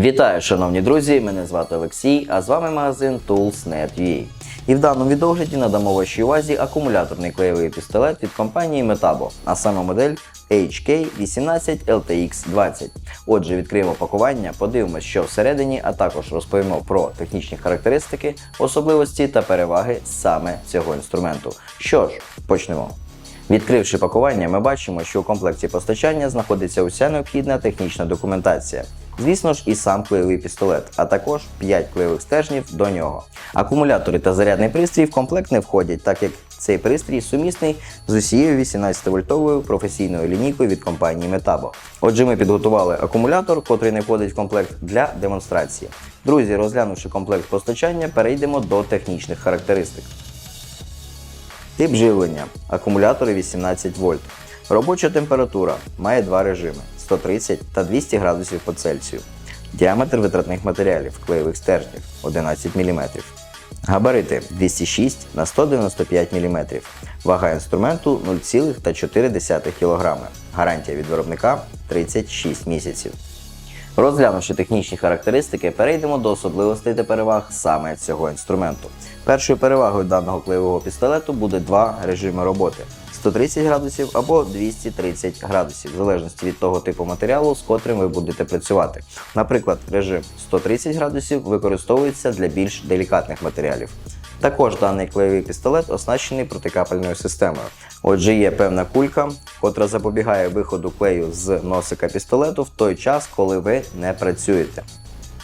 Вітаю, шановні друзі! Мене звати Олексій, а з вами магазин Tools.net.ua. І в даному відогляді надамо вашій увазі акумуляторний клеєвий пістолет від компанії Metabo, а саме модель HK18 LTX 20. Отже, відкриємо пакування, подивимося, що всередині, а також розповімо про технічні характеристики, особливості та переваги саме цього інструменту. Що ж, почнемо. Відкривши пакування, ми бачимо, що у комплекті постачання знаходиться уся необхідна технічна документація. Звісно ж, і сам клеєвий пістолет, а також 5 клеєвих стержнів до нього. Акумулятори та зарядний пристрій в комплект не входять, так як цей пристрій сумісний з усією 18-вольтовою професійною лінійкою від компанії Metabo. Отже, ми підготували акумулятор, котрий не входить в комплект для демонстрації. Друзі, розглянувши комплект постачання, перейдемо до технічних характеристик. Тип живлення. Акумулятори 18 вольт. Робоча температура має два режими 130 та 200 градусів по Цельсію. Діаметр витратних матеріалів клеєвих стержнів 11 мм. Габарити 206 на 195 мм. Вага інструменту 0,4 кг. Гарантія від виробника 36 місяців. Розглянувши технічні характеристики, перейдемо до особливостей та переваг саме цього інструменту. Першою перевагою даного клеєвого пістолету буде два режими роботи: 130 градусів або 230 градусів, в залежності від того типу матеріалу, з котрим ви будете працювати. Наприклад, режим 130 градусів використовується для більш делікатних матеріалів. Також даний клеєвий пістолет оснащений протикапельною системою. Отже, є певна кулька, котра запобігає виходу клею з носика пістолету в той час, коли ви не працюєте.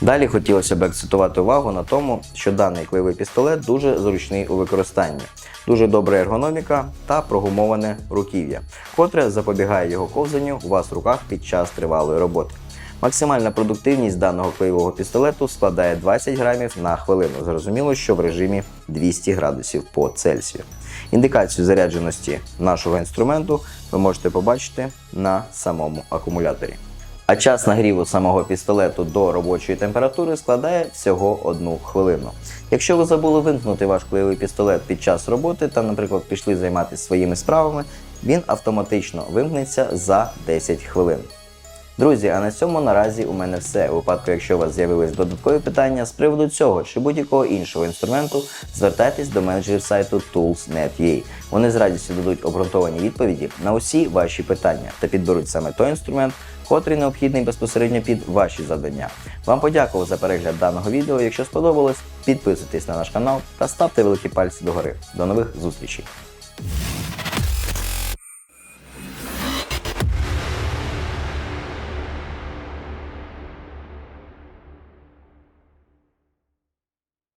Далі хотілося б акцентувати увагу на тому, що даний клеєвий пістолет дуже зручний у використанні, дуже добра ергономіка та прогумоване руків'я, котре запобігає його ковзанню у вас в руках під час тривалої роботи. Максимальна продуктивність даного клеєвого пістолету складає 20 грамів на хвилину. Зрозуміло, що в режимі 200 градусів по Цельсію. Індикацію зарядженості нашого інструменту ви можете побачити на самому акумуляторі. А час нагріву самого пістолету до робочої температури складає всього одну хвилину. Якщо ви забули вимкнути ваш клеєвий пістолет під час роботи та, наприклад, пішли займатися своїми справами, він автоматично вимкнеться за 10 хвилин. Друзі, а на цьому наразі у мене все. У випадку, якщо у вас з'явились додаткові питання з приводу цього чи будь-якого іншого інструменту, звертайтесь до менеджерів сайту Tools.net.ua. Вони з радістю дадуть обґрунтовані відповіді на усі ваші питання та підберуть саме той інструмент, котрий необхідний безпосередньо під ваші завдання. Вам подякував за перегляд даного відео. Якщо сподобалось, підписуйтесь на наш канал та ставте великі пальці догори. До нових зустрічей!